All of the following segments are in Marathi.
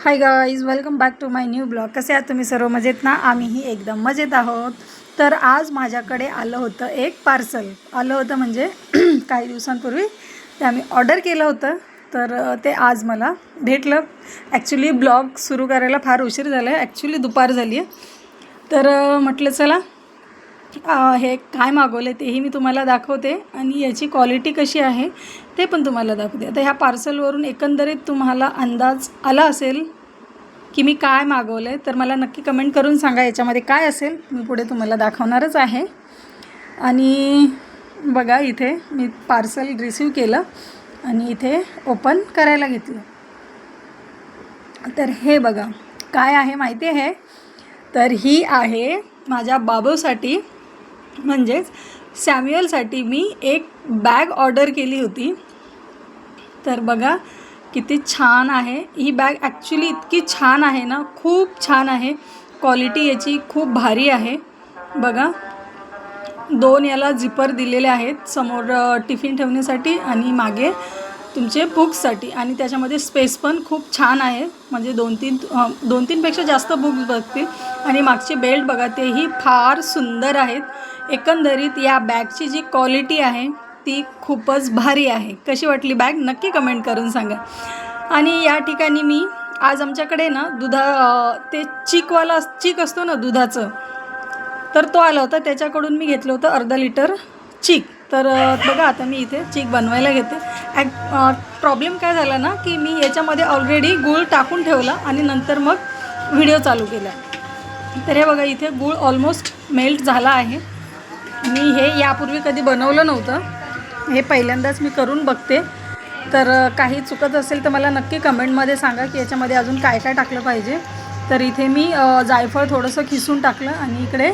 Hi guys welcome back to my new blog कसे आहात तुम्ही? सर्व मजेत ना? आम्हीही एकदम मजेत आहोत. तर आज माझ्याकडे आलं होतं एक पार्सल आलं होतं म्हणजे काही दिवसांपूर्वी. ते आम्ही ऑर्डर केलं होतं. तर ते आज मला भेटलं. ॲक्च्युली ब्लॉग सुरू करायला फार उशीर झाला आहे ॲक्च्युली दुपार झाली आहे तर म्हटलं चला हे काय मागवलं तेही मी तुम्हाला दाखवते. आणि याची क्वालिटी कशी आहे ते पण तुम्हाला दाखवते. आता ह्या पार्सलवरून एकंदरीत तुम्हाला अंदाज आला असेल की मी काय मागवलं आहे तर मला नक्की कमेंट करून सांगा याच्यामध्ये काय असेल. मी पुढे तुम्हाला दाखवणारच आहे. आणि बघा इथे मी पार्सल रिसीव केलं आणि इथे ओपन करायला घेतलं. तर हे बघा काय आहे माहिती आहे? तर ही आहे माझ्या बाबूसाठी म्हणजेच सॅम्युअलसाठी मी एक बॅग ऑर्डर केली होती. तर बघा किती छान आहे. ही बॅग ॲक्च्युली इतकी छान आहे ना खूप छान आहे. क्वालिटी याची खूप भारी आहे. बघा दोन याला झिपर दिलेले आहेत. समोर टिफिन ठेवण्यासाठी आणि मागे तुमचे बुक्ससाठी आणि त्याच्यामध्ये स्पेस पण खूप छान आहे. म्हणजे दोन तीन दोन तीनपेक्षा जास्त बुक्स बघतील. आणि मागची बेल्ट बघा तेही फार सुंदर आहेत. एकंदरीत या बॅगची जी क्वालिटी आहे ती खूपच भारी आहे. कशी वाटली बॅग? नक्की कमेंट करून सांगा. आणि या ठिकाणी मी आज आमच्याकडे ना दुधा ते चिकवाला चिक असतो ना दुधाचं तर तो आला होता. त्याच्याकडून मी घेतलं होतं अर्धा लिटर चीक. तर बघा आता मी इथे चीक बनवायला घेते. ॲक प्रॉब्लेम काय झाला ना की मी याच्यामध्ये ऑलरेडी गूळ टाकून ठेवला आणि नंतर मग व्हिडिओ चालू केला. तर हे बघा इथे गूळ ऑलमोस्ट मेल्ट झाला आहे. मी हे यापूर्वी कधी बनवलं नव्हतं. हे पहिल्यांदाच मी करून बघते. तर काही चुकत असेल तर मला नक्की कमेंटमध्ये सांगा की याच्यामध्ये अजून काय काय टाकलं पाहिजे. तर इथे मी जायफळ थोडंसं खिसून टाकलं आणि इकडे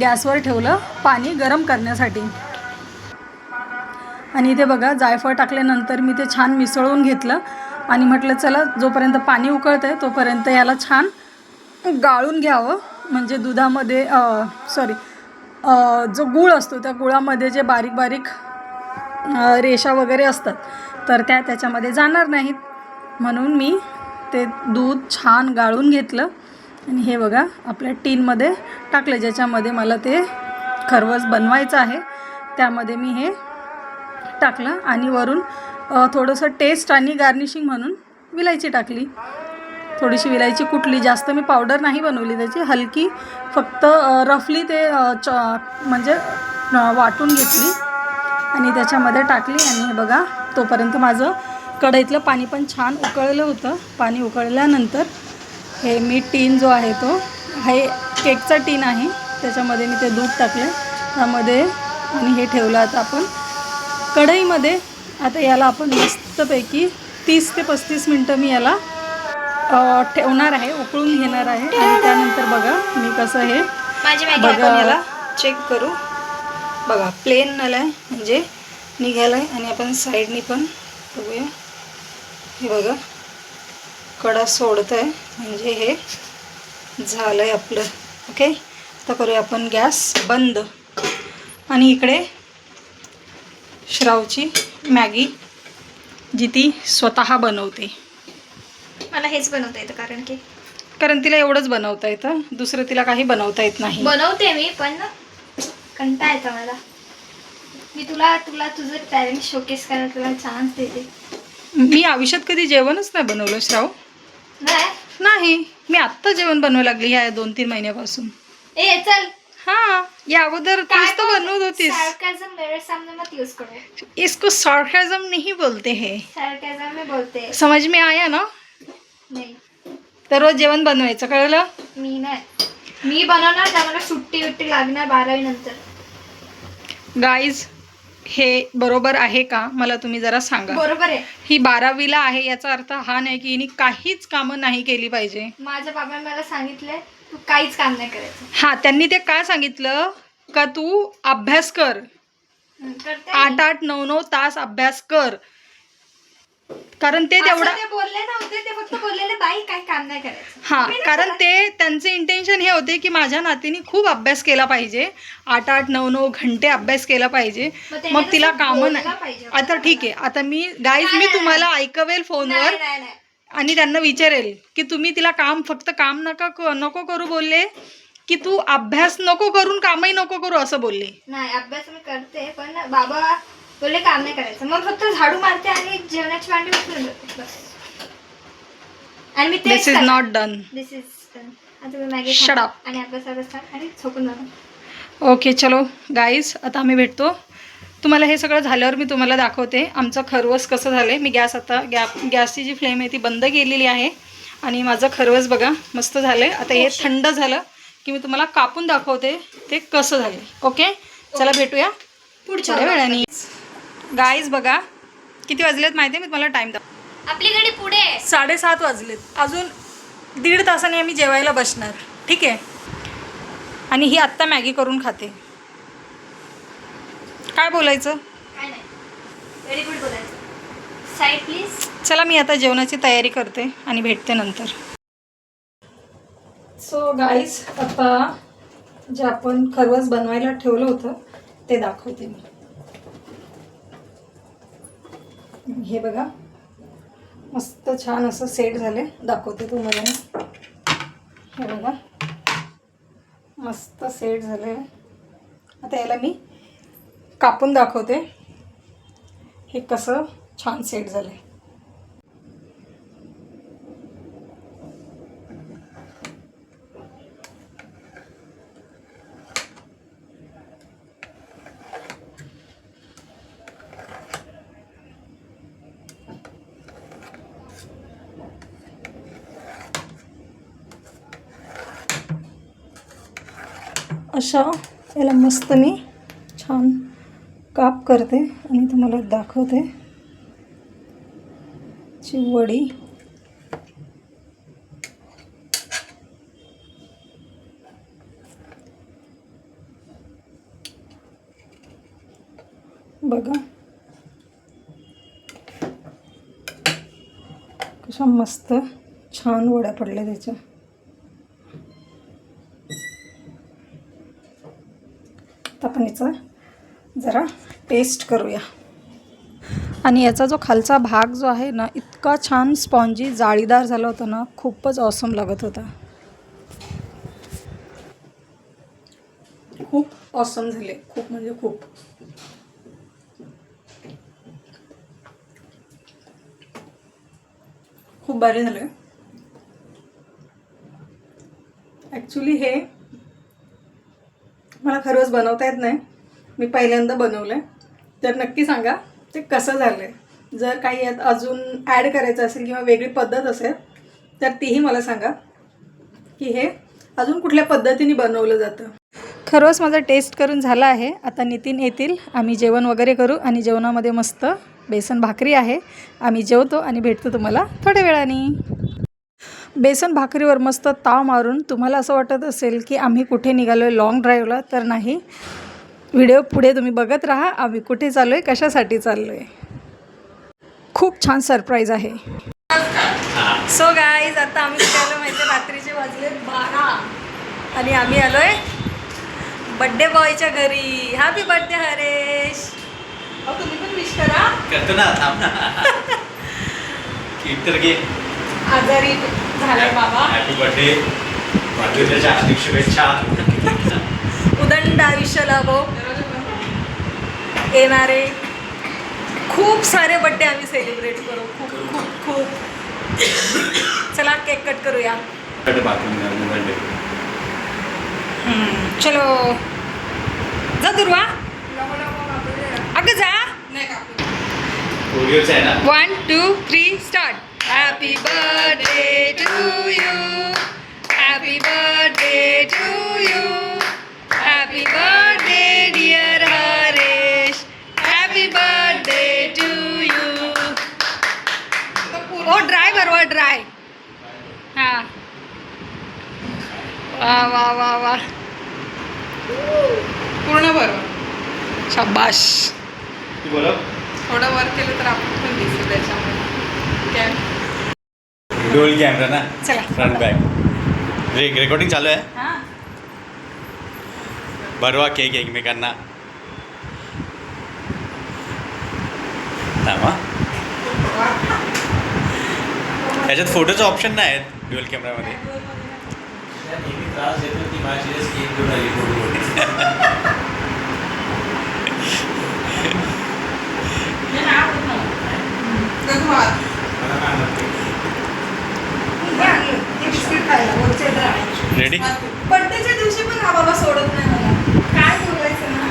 गॅसवर ठेवलं पाणी गरम करण्यासाठी. आणि इथे बघा जायफळ टाकल्यानंतर मी ते छान मिसळून घेतलं आणि म्हटलं चला जोपर्यंत पाणी उकळतं आहे तोपर्यंत याला छान गाळून घ्यावं. म्हणजे दुधामध्ये सॉरी जो गूळ असतो त्या गुळामध्ये जे बारीक बारीक रेषा वगैरे असतात तर त्या त्याच्यामध्ये जाणार नाहीत. म्हणून मी ते दूध छान गाळून घेतलं आणि हे बघा आपल्या टीनमध्ये टाकलं ज्याच्यामध्ये मला ते खरवस बनवायचं आहे. त्यामध्ये मी हे टाकलं आणि वरून थोडंसं टेस्ट आणि गार्निशिंग म्हणून विलायची टाकली. थोडीशी विलायची कुठली जास्त मी पावडर नाही बनवली त्याची. हलकी फक्त रफली ते च म्हणजे वाटून घेतली आणि त्याच्यामध्ये टाकली. आणि हे बघा तोपर्यंत माझं कढईतलं पाणी पण छान उकळलं होतं. पाणी उकळल्यानंतर हे मी टीन जो आहे तो हे केकचा टीन आहे. त्याच्यामध्ये मी ते दूध टाकलं. त्यामध्ये आणि हे ठेवलं आता आपण. कढईमध्ये आता याला आपण मस्तपैकी तीस ते पस्तीस मिनटं मी याला ठेवणार आहे उकळून घेणार आहे. आणि त्यानंतर बघा मी कसं हे बघा याला चेक करू. बघा प्लेन आला आहे म्हणजे निघाला आहे आणि आपण साईडनी पण बघूया. हे बघा कडा सोडत आहे म्हणजे हे झालं आहे आपलं. ओके तर करूया आपण गॅस बंद. आणि इकडे श्रावची मॅगी जी ती स्वतः बनवते. मला हेच बनवता येतं कारण की कारण तिला एवढंच बनवता येतं. दुसरं तिला काही बनवता येत नाही. बनवते मी पण ना कंटाळा येतं मला. मी तुला तुला तुझं टॅलेंट शोकेस करायला तुला चान्स देते. मी आयुष्यात कधी जेवणच नाही बनवलं श्राव. नाही? नाही मी आत्ता जेवण बनवायला लागली ह्या दोन तीन महिन्यापासून. ए चल. हा या अगोदर तूच तर बनवत होतीस. सार्काझम मेरे सामने मत यूज करो. इसको सार्काजम नहीं बोलते हैं. सार्काझम में बोलते. समझ में आया ना? नाही. तर रोज जेवण बनवायचं कळलं? मी नाही. मी बनवणार त्या मला सुट्टी विट्टी लागणार बारावी नंतर. गाईज हे बरोबर आहे का? मला तुम्ही जरा सांगा. बरोबर आहे. ही बारावीला आहे याचा अर्थ हा नाही की हिने काहीच कामं नाही केली पाहिजे. माझ्या बाबांनी मला सांगितलंय तू काहीच काम नाही करायचं. हा त्यांनी ते काय सांगितलं? का तू अभ्यास कर. आठ. आठ नऊ नऊ तास अभ्यास कर. कारण ते तेवढा ते बोलले नव्हते ते फक्त बोललेले बाई काही काम नाही करायचं. हा कारण. ते त्यांचे इंटेन्शन हे होते की माझ्या नातीने खूप अभ्यास केला पाहिजे. आठ आठ नऊ नऊ घंटे अभ्यास केला पाहिजे. मग त्याने मग तिला तसं कामं बोललं नाही. पाहिजे आता ठीक आहे. आता मी गाईज मी तुम्हाला ऐकवेल नाही फोनवर नाही नाही. आणि त्यांना विचारेल की तुम्ही तिला काम फक्त काम नका क- नको करू बोलले की तू अभ्यास नको करून कामही नको करू असं बोलले. नाही अभ्यास मी करते पण बाबा बोलले काम नाही करायचं. मग फक्त झाडू मारते आणि जेवणाची भांडी उचलून देते. बस. आणि मी this is not done this is आता मी मॅगी Shut खाणार up. आणि अभ्यास अभ्यास खाणार आणि झोपून जाणार ओके चलो. गाईज आता आम्ही भेटतो. तुम्हाला हे सगळं झाल्यावर मी तुम्हाला दाखवते. आमचं खरवस कसं झालं आहे मी गॅस आता गॅ गॅसची जी फ्लेम आहे ती बंद केलेली आहे. आणि माझं खरवस बघा मस्त झालं आहे आता हे थंड झालं की मी तुम्हाला कापून दाखवते ते कसं झालं ओके चला भेटूया. पुढच्या थोड्या वेळाने. गाईज बघा. किती वाजलेत माहिती आहे? मी तुम्हाला टाईम दाखव आपली गाडी पुढे आहे. साडेसात वाजलेत. अजून दीड तासाने आम्ही जेवायला बसणार. ठीक आहे? आणि ही आत्ता मॅगी करून खाते. काय बोलायचं? काय नाही. व्हेरी गुड बोलायचं. साईड प्लीज चला मी आता जेवणाची तयारी करते आणि भेटते नंतर. सो गाईज आता जे आपण खरवस बनवायला ठेवलं होतं ते दाखवते मी. हे बघा. मस्त छान असं सेट झाले दाखवते तुम्हाला मी. हे बघा. मस्त सेट झाले आता याला मी कापून दाखवते. हे कसं छान सेट झालं अशा याला मस्त मी छान काप करते आणि तुम्हाला दाखवते. ची वडी. बघा. कशा मस्त छान वड्या पडल्या त्याच्या. आपण याचा जरा टेस्ट करूया. आणि याचा जो खालचा भाग जो आहे ना इतका छान स्पॉन्जी जाळीदार झाला होता ना खूपच ऑसम लागत होता. खूप ऑसम झाले. खूप म्हणजे खूप. खूप भारी झाले. ॲक्च्युली हे मला खरंच बनवता येत नाही. मी पहिल्यांदा बनवलं आहे तर नक्की सांगा ते कसं झालं आहे जर काही यात अजून ॲड करायचं असेल किंवा वेगळी पद्धत असेल तर तीही मला सांगा. की हे अजून कुठल्या पद्धतीने बनवलं जातं? खरंच माझा टेस्ट करून झाला आहे. आता नितीन येतील. आम्ही जेवण वगैरे करू आणि जेवणामध्ये मस्त बेसन भाकरी आहे. आम्ही जेवतो आणि भेटतो तुम्हाला थोड्या वेळाने. बेसन भाकरीवर मस्त ताव मारून तुम्हाला असं वाटत असेल की आम्ही कुठे निघालो आहे लॉंग ड्राईव्हला तर नाही. व्हिडिओ पुढे तुम्ही बघत राहा. आम्ही कुठे चाललो आहे कशासाठी चाललो आहे खूप छान सरप्राईज आहे. सो गाईज आता आम्ही आलो माहिती आहे रात्रीचे वाजले बारा. आणि आम्ही आलो आहे बड्डे बॉयच्या घरी. Happy birthday Haresh. तुम्ही पण विश करा. करतो ना आजारी. झालाय बाबा. हॅपी बर्थडे वाढदिवसाच्या हार्दिक शुभेच्छा. उदंड आयुष्य लाभो. येणारे खूप सारे बड्डे आम्ही सेलिब्रेट करू. खूप खूप खूप. चला केक कट करूया. हम्म, चलो. जा दुर्वा. अगं जा. ओरिओच आहे ना? One two three start happy birthday to you happy birthday to you happy birthday dear Haresh happy birthday to you oh dry बरवा ड्राय हां वा वा वा वा पूर्ण बरोबर शाबाश थोडं वर केलं तर आपण पण दिसू त्याच्यामध्ये. काय डोल कॅमेरा ना? चला. फ्रंट बॅक रे रेकॉर्डिंग चालू आहे? हां. भरवा केक एकमेकांना. थांबा त्याच्यात फोटोचं ऑप्शन नाही आहेत ड्युअल कॅमेरामध्ये त्रास देतो ती माझी स्किन घेऊन आली फोटो तर भात. मला काय म्हणते रेडी बड्डेच्या दिवशी पण हा बाबा सोडत नाही मला. काय बोलायचं ना?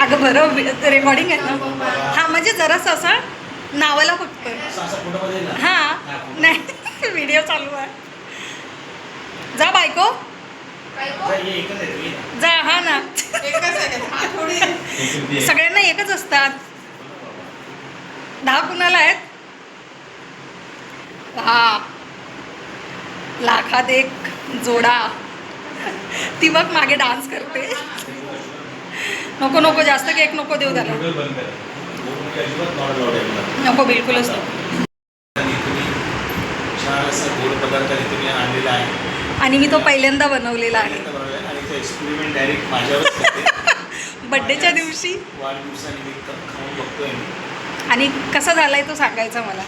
अगं बरं रेकॉर्डिंग आहे ना? हा म्हणजे जरासं असं नावाला फक्त हा. नाही व्हिडिओ चालू आहे. जा बायको. जा, हा ना? हा. सगळ्यांना एकच असतात. दहा कुणाला आहेत? हा. लाखात एक जोडा. ती बघ मागे डान्स करते. नको नको जास्त केक नको देऊ त्याला. नको बिलकुलच नको. आणि मी तो पहिल्यांदा बनवलेला आहे. बड्डेच्या दिवशी. आणि कसा झालाय तो सांगायचा मला.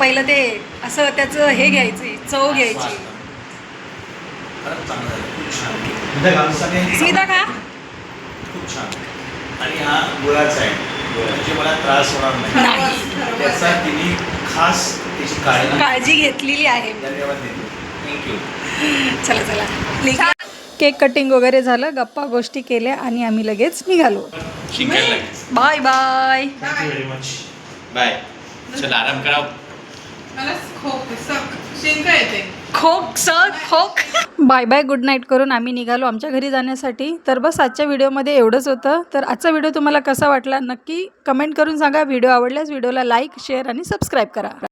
पहिलं ते असं त्याचं हे घ्यायची चव घ्यायची. स्मिता का? खूप छान. आणि हा गुळाचा आहे. म्हणजे मला त्रास होणार नाही. त्याचा तिने खास त्याची काळजी काळजी घेतलेली आहे. थँक्यू चला चला. केक कटिंग वगैरे झालं गप्पा गोष्टी केल्या आणि आम्ही लगेच निघालो. Bye bye. Thank you very much bye चल आराम करा मला खोक शिंका येते. खोक खोक. बाय बाय गुड नाईट करून आम्ही निघालो आमच्या घरी जाण्यासाठी. तर बस आजच्या व्हिडिओमध्ये एवढंच होतं. तर आजचा व्हिडिओ तुम्हाला कसा वाटला नक्की कमेंट करून सांगा. व्हिडिओ आवडल्यास व्हिडिओला लाईक शेअर आणि सबस्क्राईब करा.